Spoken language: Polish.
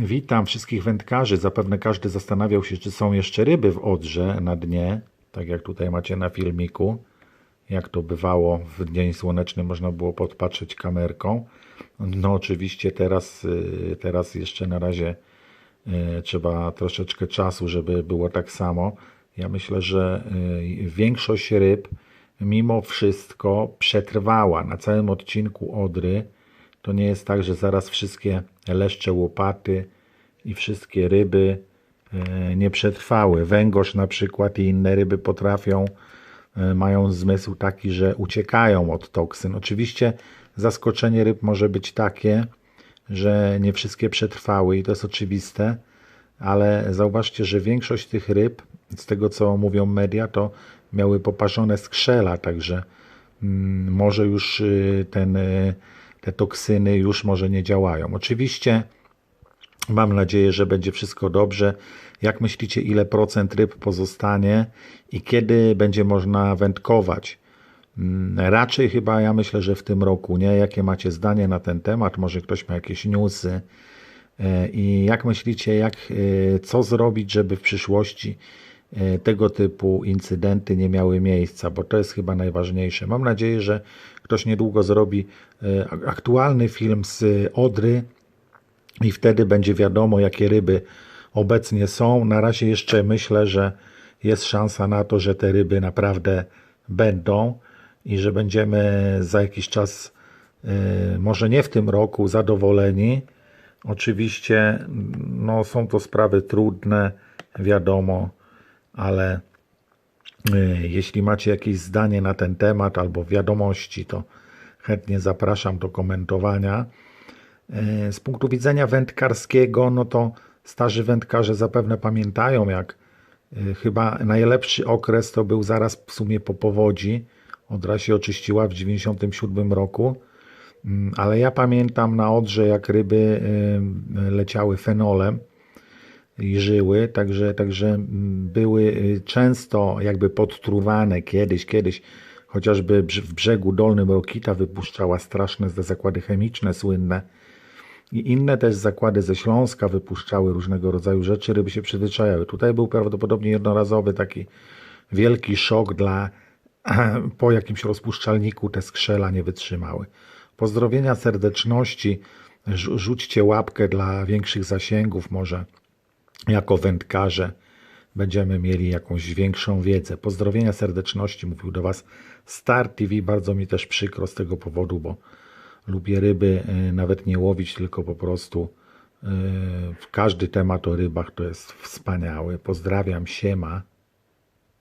Witam wszystkich wędkarzy. Zapewne każdy zastanawiał się, czy są jeszcze ryby w Odrze na dnie, tak jak tutaj macie na filmiku. Jak to bywało w dzień słoneczny, można było podpatrzeć kamerką. No oczywiście teraz, y, teraz jeszcze na razie y, trzeba troszeczkę czasu, żeby było tak samo. Ja myślę, że y, większość ryb mimo wszystko przetrwała na całym odcinku Odry. To nie jest tak, że zaraz wszystkie leszcze, łopaty i wszystkie ryby e, nie przetrwały. Węgorz na przykład i inne ryby potrafią, e, mają zmysł taki, że uciekają od toksyn. Oczywiście zaskoczenie ryb może być takie, że nie wszystkie przetrwały i to jest oczywiste, ale zauważcie, że większość tych ryb, z tego co mówią media, to miały poparzone skrzela, także mm, może już y, ten, y, te toksyny już może nie działają. Oczywiście mam nadzieję, że będzie wszystko dobrze. Jak myślicie, ile procent ryb pozostanie i kiedy będzie można wędkować? Mm, Raczej chyba ja myślę, że w tym roku, nie? Jakie macie zdanie na ten temat? Może ktoś ma jakieś newsy? E, I jak myślicie, jak, e, co zrobić, żeby w przyszłości tego typu incydenty nie miały miejsca, bo to jest chyba najważniejsze. Mam nadzieję, że ktoś niedługo zrobi e, aktualny film z Odry i wtedy będzie wiadomo, jakie ryby obecnie są. Na razie jeszcze myślę, że jest szansa na to, że te ryby naprawdę będą i że będziemy za jakiś czas, e, może nie w tym roku, zadowoleni. Oczywiście no, są to sprawy trudne, wiadomo, ale y, jeśli macie jakieś zdanie na ten temat albo wiadomości, to chętnie zapraszam do komentowania. Y, Z punktu widzenia wędkarskiego, no to starzy wędkarze zapewne pamiętają, jak y, chyba najlepszy okres to był zaraz w sumie po powodzi. Odra się oczyściła w 1997 roku. Mm, Ale ja pamiętam na Odrze, jak ryby leciały fenolem i żyły, także, także mm, były y, często jakby podtruwane kiedyś, kiedyś chociażby w brzegu dolnym Rokita wypuszczała straszne zakłady chemiczne słynne i inne też zakłady ze Śląska wypuszczały różnego rodzaju rzeczy, ryby się przyzwyczajały. Tutaj był prawdopodobnie jednorazowy taki wielki szok dla po jakimś rozpuszczalniku te skrzela nie wytrzymały. Pozdrowienia serdeczności, rzu- rzućcie łapkę dla większych zasięgów, może jako wędkarze będziemy mieli jakąś większą wiedzę. Pozdrowienia serdeczności mówił do Was Star TV. Bardzo mi też przykro z tego powodu, bo lubię ryby y, nawet nie łowić, tylko po prostu y, w każdy temat o rybach to jest wspaniały. Pozdrawiam, siema.